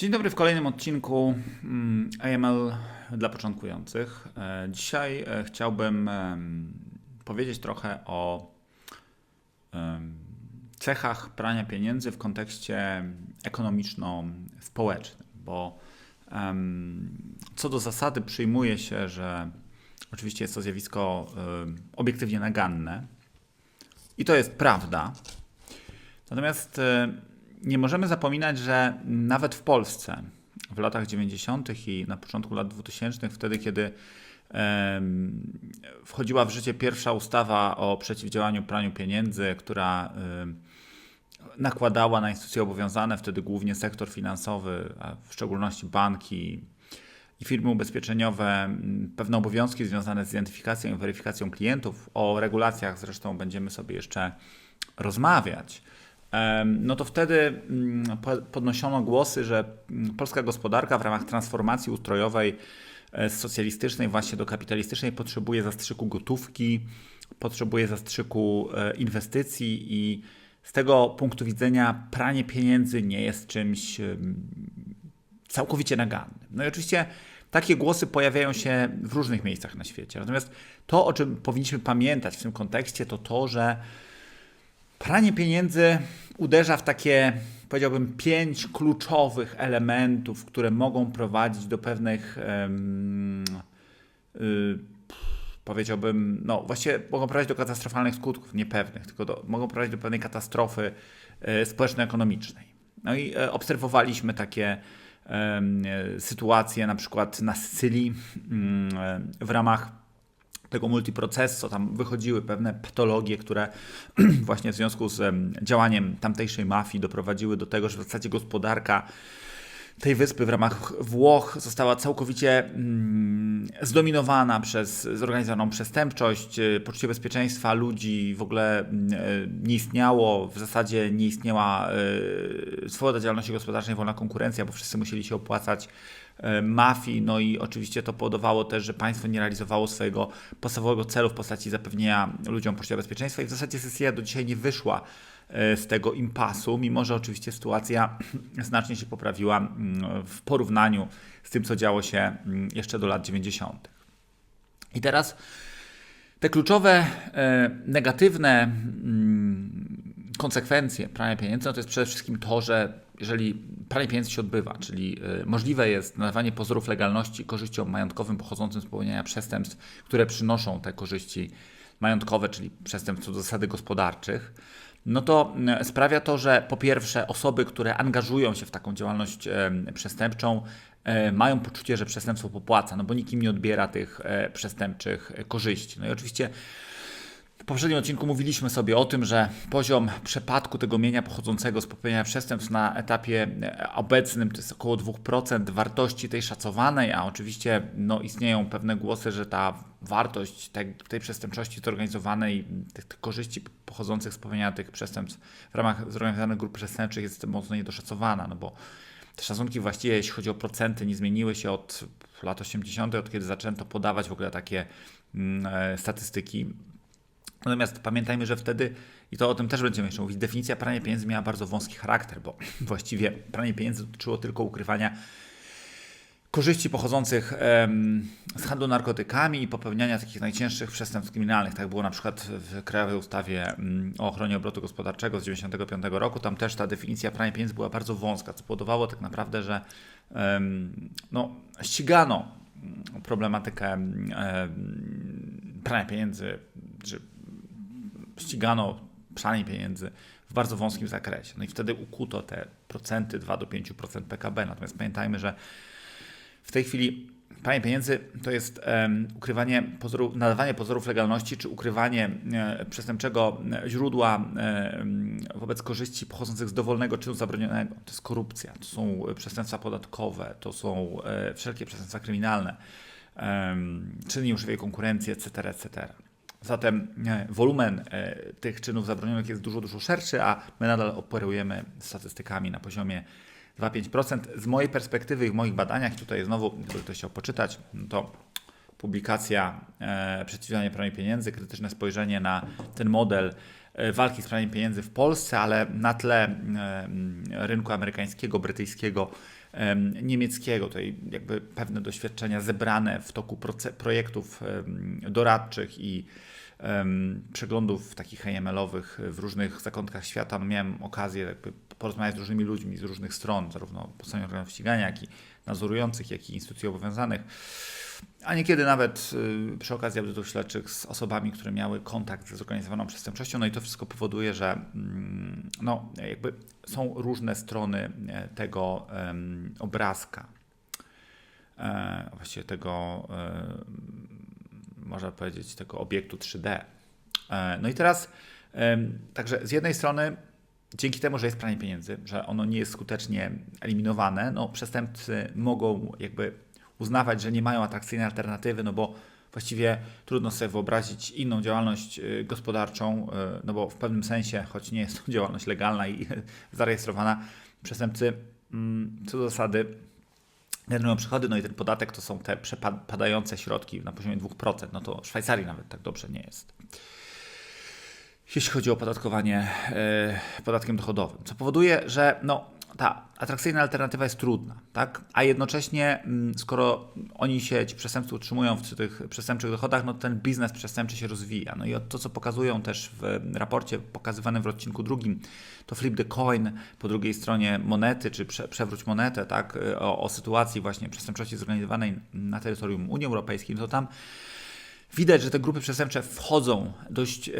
Dzień dobry w kolejnym odcinku mm, AML dla początkujących. E, Dzisiaj e, chciałbym powiedzieć trochę o cechach prania pieniędzy w kontekście ekonomiczno-społecznym, bo co do zasady przyjmuje się, że oczywiście jest to zjawisko obiektywnie naganne i to jest prawda. Natomiast nie możemy zapominać, że nawet w Polsce w latach 90. i na początku lat 2000, wtedy kiedy wchodziła w życie pierwsza ustawa o przeciwdziałaniu praniu pieniędzy, która nakładała na instytucje obowiązane, wtedy głównie sektor finansowy, a w szczególności banki i firmy ubezpieczeniowe, pewne obowiązki związane z identyfikacją i weryfikacją klientów. O regulacjach zresztą będziemy sobie jeszcze rozmawiać. No to wtedy mm, po- podnosiono głosy, że mm, polska gospodarka w ramach transformacji ustrojowej e, z socjalistycznej właśnie do kapitalistycznej potrzebuje zastrzyku gotówki, potrzebuje zastrzyku e, inwestycji i z tego punktu widzenia pranie pieniędzy nie jest czymś całkowicie nagannym. No i oczywiście takie głosy pojawiają się w różnych miejscach na świecie. Natomiast to, o czym powinniśmy pamiętać w tym kontekście, to to, że Pranie pieniędzy uderza w takie, powiedziałbym, pięć kluczowych elementów, które mogą prowadzić do pewnych, y, powiedziałbym, no właściwie mogą prowadzić do katastrofalnych skutków, nie pewnych, tylko do, mogą prowadzić do pewnej katastrofy e, społeczno-ekonomicznej. No i e, obserwowaliśmy takie e, sytuacje na przykład na Sycylii mm, w ramach tego multiprocesu, tam wychodziły pewne patologie, które właśnie w związku z em, działaniem tamtejszej mafii doprowadziły do tego, że w zasadzie gospodarka tej wyspy w ramach Włoch została całkowicie mm, zdominowana przez zorganizowaną przestępczość, y, poczucie bezpieczeństwa ludzi w ogóle mm, y, nie istniało, w zasadzie nie istniała y, swoboda działalności gospodarczej, wolna konkurencja, bo wszyscy musieli się opłacać mafii, no i oczywiście to powodowało też, że państwo nie realizowało swojego podstawowego celu w postaci zapewnienia ludziom poczucia bezpieczeństwa i w zasadzie Sycylia do dzisiaj nie wyszła e, z tego impasu, mimo że oczywiście sytuacja znacznie się poprawiła mm, w porównaniu z tym, co działo się mm, jeszcze do lat 90. I teraz te kluczowe e, negatywne mm, konsekwencje prania pieniędzy no to jest przede wszystkim to, że jeżeli pranie pieniędzy się odbywa, czyli e, możliwe jest nadawanie pozorów legalności korzyściom majątkowym pochodzącym z popełniania przestępstw, które przynoszą te korzyści majątkowe, czyli przestępstw do zasady gospodarczych, no to mm, sprawia to, że po pierwsze osoby, które angażują się w taką działalność em, przestępczą, e, mają poczucie, że przestępstwo popłaca, no bo nikt im nie odbiera tych e, przestępczych e, korzyści. No i oczywiście poprzednim odcinku mówiliśmy sobie o tym, że poziom przepadku tego mienia pochodzącego z popełnienia przestępstw na etapie e, obecnym to jest około 2% wartości tej szacowanej, a oczywiście no, istnieją pewne głosy, że ta wartość tej, tej przestępczości zorganizowanej, tych, tych korzyści pochodzących z popełnienia tych przestępstw w ramach zorganizowanych grup przestępczych jest mocno niedoszacowana, no bo te szacunki właściwie, jeśli chodzi o procenty, nie zmieniły się od lat 80., od kiedy zaczęto podawać w ogóle takie mm, e, statystyki. Natomiast pamiętajmy, że wtedy, i to o tym też będziemy jeszcze mówić, definicja prania pieniędzy miała bardzo wąski charakter, bo właściwie pranie pieniędzy dotyczyło tylko ukrywania korzyści pochodzących em, z handlu narkotykami i popełniania takich najcięższych przestępstw kryminalnych. Tak było na przykład w Krajowej Ustawie mm, o ochronie obrotu gospodarczego z 1995 roku. Tam też ta definicja prania pieniędzy była bardzo wąska, co powodowało tak naprawdę, że em, no, ścigano mm, problematykę em, prania pieniędzy, czy ścigano pranie pieniędzy w bardzo wąskim zakresie. No i wtedy ukuto te procenty 2 do 5% PKB. Natomiast pamiętajmy, że w tej chwili pranie pieniędzy to jest em, ukrywanie pozorów, nadawanie pozorów legalności, czy ukrywanie e, przestępczego e, źródła e, wobec korzyści pochodzących z dowolnego czynu zabronionego. To jest korupcja, to są e, przestępstwa podatkowe, to są e, wszelkie przestępstwa kryminalne, em, czyny nieuczciwej konkurencji, etc., etc. Zatem e, wolumen e, tych czynów zabronionych jest dużo, dużo szerszy, a my nadal operujemy statystykami na poziomie 2-5%. Z mojej perspektywy i w moich badaniach, tutaj znowu, gdyby ktoś chciał poczytać, no to publikacja e, Przeciwdziałanie praniu pieniędzy, krytyczne spojrzenie na ten model walki z praniem pieniędzy w Polsce, ale na tle e, rynku amerykańskiego, brytyjskiego em, niemieckiego, tutaj jakby pewne doświadczenia zebrane w toku projektów doradczych i przeglądów takich HML-owych w różnych zakątkach świata. No, miałem okazję jakby porozmawiać z różnymi ludźmi z różnych stron, zarówno po stronie organów ścigania, jak i nadzorujących, jak i instytucji obowiązanych. A niekiedy nawet y, przy okazji audytów śledczych z osobami, które miały kontakt ze zorganizowaną przestępczością. No i to wszystko powoduje, że mm, no, jakby są różne strony e, tego obrazka. E, właściwie tego, e, można powiedzieć, tego obiektu 3D. E, no i teraz, także z jednej strony dzięki temu, że jest pranie pieniędzy, że ono nie jest skutecznie eliminowane, no przestępcy mogą jakby uznawać, że nie mają atrakcyjnej alternatywy, no bo właściwie trudno sobie wyobrazić inną działalność y, gospodarczą, y, no bo w pewnym sensie, choć nie jest to działalność legalna i zarejestrowana, przestępcy mm, co do zasady generują przychody, no i ten podatek to są te przepadające środki na poziomie 2%, no to w Szwajcarii nawet tak dobrze nie jest. Jeśli chodzi o opodatkowanie e, podatkiem dochodowym, co powoduje, że no, ta atrakcyjna alternatywa jest trudna, tak? a jednocześnie mm, skoro oni się, ci przestępcy utrzymują w tych przestępczych dochodach, no ten biznes przestępczy się rozwija. No i to, co pokazują też w raporcie pokazywanym w odcinku drugim, to flip the coin, po drugiej stronie monety, czy prze, przewróć monetę, tak? o, o sytuacji właśnie przestępczości zorganizowanej na terytorium Unii Europejskiej, no to tam Widać, że te grupy przestępcze wchodzą dość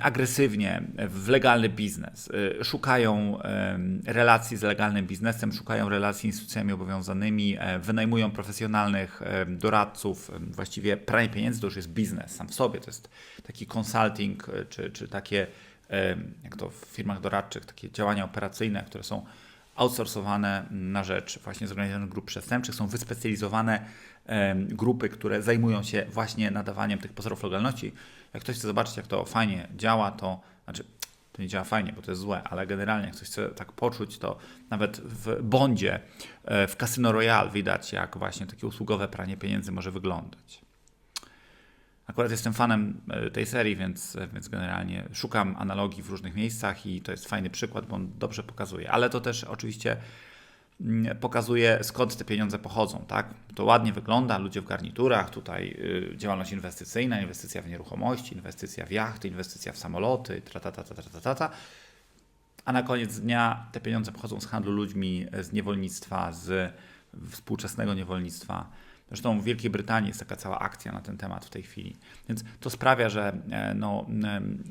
agresywnie w legalny biznes. Y, szukają relacji z legalnym biznesem, szukają relacji z instytucjami obowiązanymi, y, wynajmują profesjonalnych doradców. Właściwie pranie pieniędzy to już jest biznes sam w sobie. To jest taki consulting, czy, czy takie, jak to w firmach doradczych, takie działania operacyjne, które są outsourcowane na rzecz właśnie zorganizowanych grup przestępczych, są wyspecjalizowane grupy, które zajmują się właśnie nadawaniem tych pozorów legalności. Jak ktoś chce zobaczyć, jak to fajnie działa, to znaczy to nie działa fajnie, bo to jest złe, ale generalnie jak ktoś chce tak poczuć, to nawet w Bondzie, e, w Casino Royale widać, jak właśnie takie usługowe pranie pieniędzy może wyglądać. Akurat jestem fanem e, tej serii, więc, więc generalnie szukam analogii w różnych miejscach i to jest fajny przykład, bo on dobrze pokazuje. Ale to też oczywiście mm, pokazuje skąd te pieniądze pochodzą, tak? To ładnie wygląda, ludzie w garniturach, tutaj y, działalność inwestycyjna, inwestycja w nieruchomości, inwestycja w jachty, inwestycja w samoloty, ta, a na koniec dnia te pieniądze pochodzą z handlu ludźmi, z niewolnictwa, z współczesnego niewolnictwa, Zresztą w Wielkiej Brytanii jest taka cała akcja na ten temat w tej chwili. Więc to sprawia, że e, no,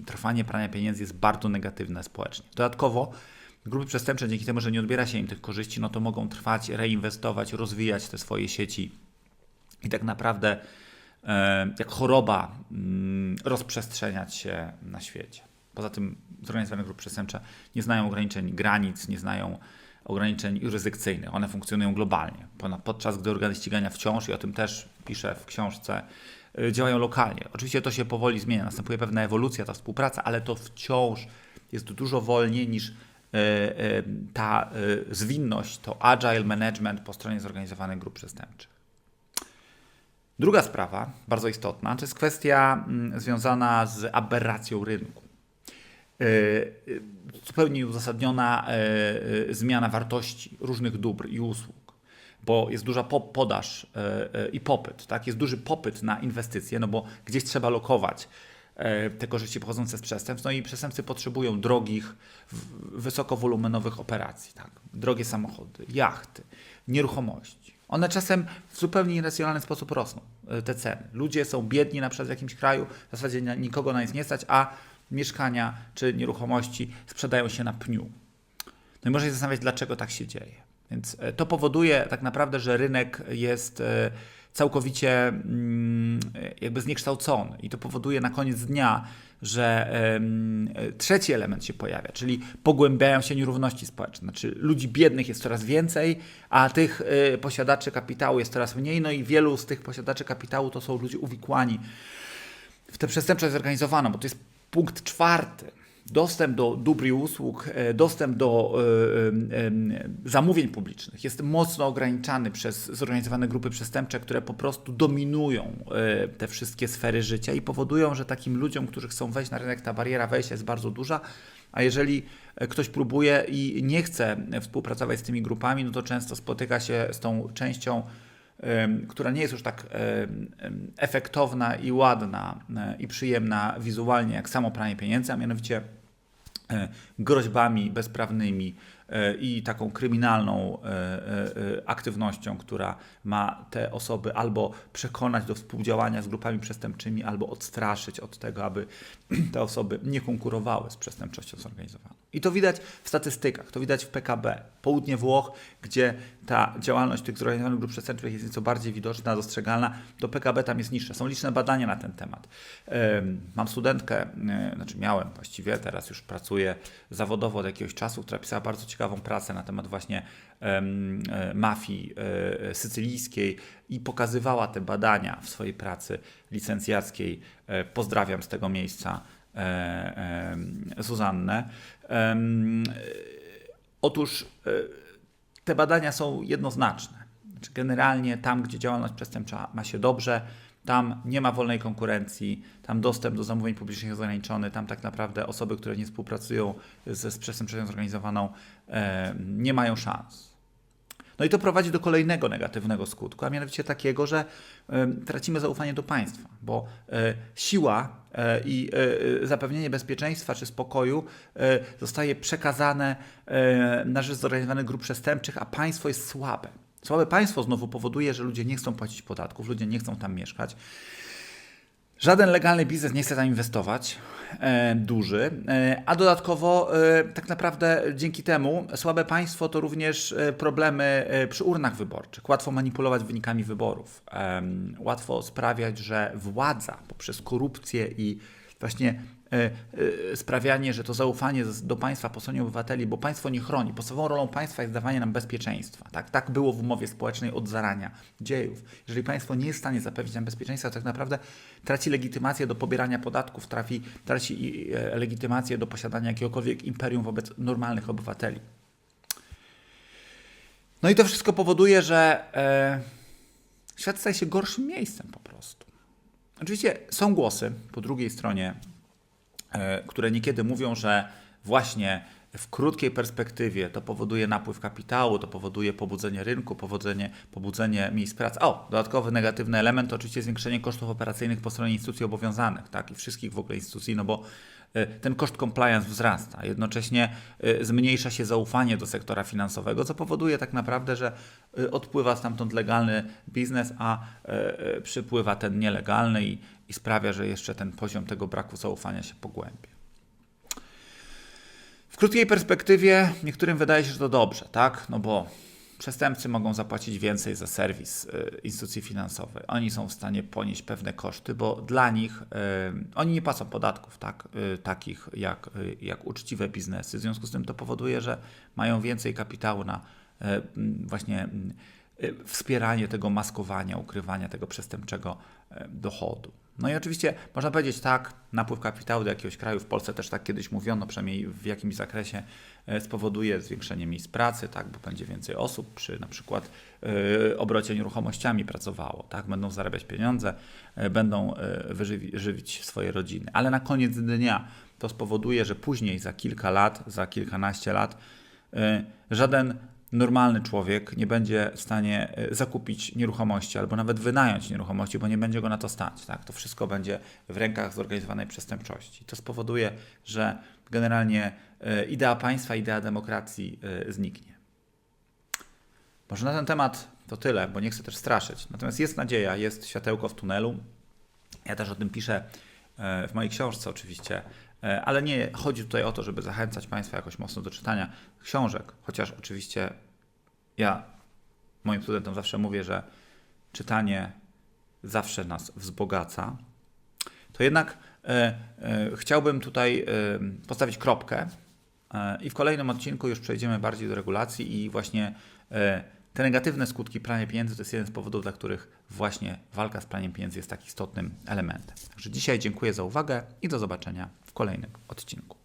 trwanie prania pieniędzy jest bardzo negatywne społecznie. Dodatkowo grupy przestępcze dzięki temu, że nie odbiera się im tych korzyści, no to mogą trwać, reinwestować, rozwijać te swoje sieci i tak naprawdę e, jak choroba mm, rozprzestrzeniać się na świecie. Poza tym zorganizowane grupy przestępcze nie znają ograniczeń granic, nie znają ograniczeń jurysdykcyjnych. One funkcjonują globalnie, podczas gdy organy ścigania wciąż, i o tym też piszę w książce, y, działają lokalnie. Oczywiście to się powoli zmienia, następuje pewna ewolucja, ta współpraca, ale to wciąż jest dużo wolniej niż y, y, ta zwinność, to agile management po stronie zorganizowanych grup przestępczych. Druga sprawa, bardzo istotna, to jest kwestia mm, związana z aberracją rynku. E, e, zupełnie uzasadniona e, zmiana wartości różnych dóbr i usług, bo jest duża podaż i popyt, tak? jest duży popyt na inwestycje, no bo gdzieś trzeba lokować te korzyści pochodzące z przestępstw, no i przestępcy potrzebują drogich, wysokowolumenowych operacji, tak? drogie samochody, jachty, nieruchomości. One czasem w zupełnie irracjonalny sposób rosną, te ceny. Ludzie są biedni na przykład w jakimś kraju, w zasadzie nikogo na nic nie stać, a mieszkania czy nieruchomości sprzedają się na pniu. No i można się zastanawiać, dlaczego tak się dzieje. Więc e, to powoduje tak naprawdę, że rynek jest e, całkowicie mm, jakby zniekształcony i to powoduje na koniec dnia, że trzeci element się pojawia, czyli pogłębiają się nierówności społeczne. Znaczy ludzi biednych jest coraz więcej, a tych e, posiadaczy kapitału jest coraz mniej, no i wielu z tych posiadaczy kapitału to są ludzie uwikłani w tę przestępczość zorganizowaną, bo to jest punkt czwarty. dostęp do dóbr i usług, e, dostęp do e, e, zamówień publicznych jest mocno ograniczany przez zorganizowane grupy przestępcze, które po prostu dominują te wszystkie sfery życia i powodują, że takim ludziom, którzy chcą wejść na rynek, ta bariera wejścia jest bardzo duża. A jeżeli ktoś próbuje i nie chce współpracować z tymi grupami, no to często spotyka się z tą częścią która nie jest już tak efektowna i ładna e, i przyjemna wizualnie jak samo pranie pieniędzy, a mianowicie e, groźbami bezprawnymi, E, i taką kryminalną aktywnością, która ma te osoby albo przekonać do współdziałania z grupami przestępczymi, albo odstraszyć od tego, aby te osoby nie konkurowały z przestępczością zorganizowaną. I to widać w statystykach, to widać w PKB. Południe Włoch, gdzie ta działalność tych zorganizowanych grup przestępczych jest nieco bardziej widoczna, dostrzegalna, to PKB tam jest niższe. Są liczne badania na ten temat. Mam studentkę, znaczy miałem właściwie, teraz już pracuję zawodowo od jakiegoś czasu, która pisała bardzo ciekawą pracę na temat właśnie um, mafii e, sycylijskiej i pokazywała te badania w swojej pracy licencjackiej. E, pozdrawiam z tego miejsca e, Zuzannę. Otóż te badania są jednoznaczne. Znaczy, generalnie tam, gdzie działalność przestępcza ma się dobrze, tam nie ma wolnej konkurencji, tam dostęp do zamówień publicznych jest ograniczony, tam tak naprawdę osoby, które nie współpracują ze, z przestępczością zorganizowaną, e, nie mają szans. No i to prowadzi do kolejnego negatywnego skutku, a mianowicie takiego, że tracimy zaufanie do państwa, bo e, siła e, i e, zapewnienie bezpieczeństwa czy spokoju zostaje przekazane na rzecz zorganizowanych grup przestępczych, a państwo jest słabe. Słabe państwo znowu powoduje, że ludzie nie chcą płacić podatków, ludzie nie chcą tam mieszkać. Żaden legalny biznes nie chce tam inwestować, e, duży, e, a dodatkowo e, tak naprawdę dzięki temu słabe państwo to również e, problemy e, przy urnach wyborczych. Łatwo manipulować wynikami wyborów, łatwo sprawiać, że władza poprzez korupcję i właśnie E, e, sprawianie, że to zaufanie do państwa po stronie obywateli, bo państwo nie chroni. Podstawową rolą państwa jest dawanie nam bezpieczeństwa. Tak, tak było w umowie społecznej od zarania dziejów. Jeżeli państwo nie jest w stanie zapewnić nam bezpieczeństwa, to tak naprawdę traci legitymację do pobierania podatków, trafi, traci e, legitymację do posiadania jakiegokolwiek imperium wobec normalnych obywateli. No i to wszystko powoduje, że e, świat staje się gorszym miejscem po prostu. Oczywiście są głosy po drugiej stronie E, które niekiedy mówią, że właśnie w krótkiej perspektywie to powoduje napływ kapitału, to powoduje pobudzenie rynku, pobudzenie, pobudzenie miejsc pracy. O, dodatkowy negatywny element to oczywiście zwiększenie kosztów operacyjnych po stronie instytucji obowiązanych, tak, i wszystkich w ogóle instytucji, no bo e, ten koszt compliance wzrasta. Jednocześnie e, zmniejsza się zaufanie do sektora finansowego, co powoduje tak naprawdę, że odpływa stamtąd legalny biznes, a przypływa ten nielegalny i i sprawia, że jeszcze ten poziom tego braku zaufania się pogłębia. W krótkiej perspektywie niektórym wydaje się, że to dobrze, tak? No bo przestępcy mogą zapłacić więcej za serwis y, instytucji finansowej. Oni są w stanie ponieść pewne koszty, bo dla nich y, oni nie płacą podatków, tak? Y, takich jak, jak uczciwe biznesy. W związku z tym to powoduje, że mają więcej kapitału na właśnie wspieranie tego maskowania, ukrywania tego przestępczego dochodu. No i oczywiście można powiedzieć tak, napływ kapitału do jakiegoś kraju, w Polsce też tak kiedyś mówiono, przynajmniej w jakimś zakresie e, spowoduje zwiększenie miejsc pracy, tak, bo będzie więcej osób przy na przykład y, obrocie nieruchomościami pracowało, tak, będą zarabiać pieniądze, y, będą y, żywić swoje rodziny. Ale na koniec dnia to spowoduje, że później za kilka lat, za kilkanaście lat żaden normalny człowiek nie będzie w stanie e, zakupić nieruchomości albo nawet wynająć nieruchomości, bo nie będzie go na to stać. Tak? To wszystko będzie w rękach zorganizowanej przestępczości. To spowoduje, że generalnie e, idea państwa, idea demokracji e, zniknie. Może na ten temat to tyle, bo nie chcę też straszyć. Natomiast jest nadzieja, jest światełko w tunelu. Ja też o tym piszę w mojej książce oczywiście, ale nie chodzi tutaj o to, żeby zachęcać Państwa jakoś mocno do czytania książek, chociaż oczywiście ja moim studentom zawsze mówię, że czytanie zawsze nas wzbogaca, to jednak e, e, chciałbym tutaj e, postawić kropkę e, i w kolejnym odcinku już przejdziemy bardziej do regulacji i właśnie e, te negatywne skutki prania pieniędzy to jest jeden z powodów, dla których właśnie walka z praniem pieniędzy jest tak istotnym elementem. Także dzisiaj dziękuję za uwagę i do zobaczenia w kolejnym odcinku.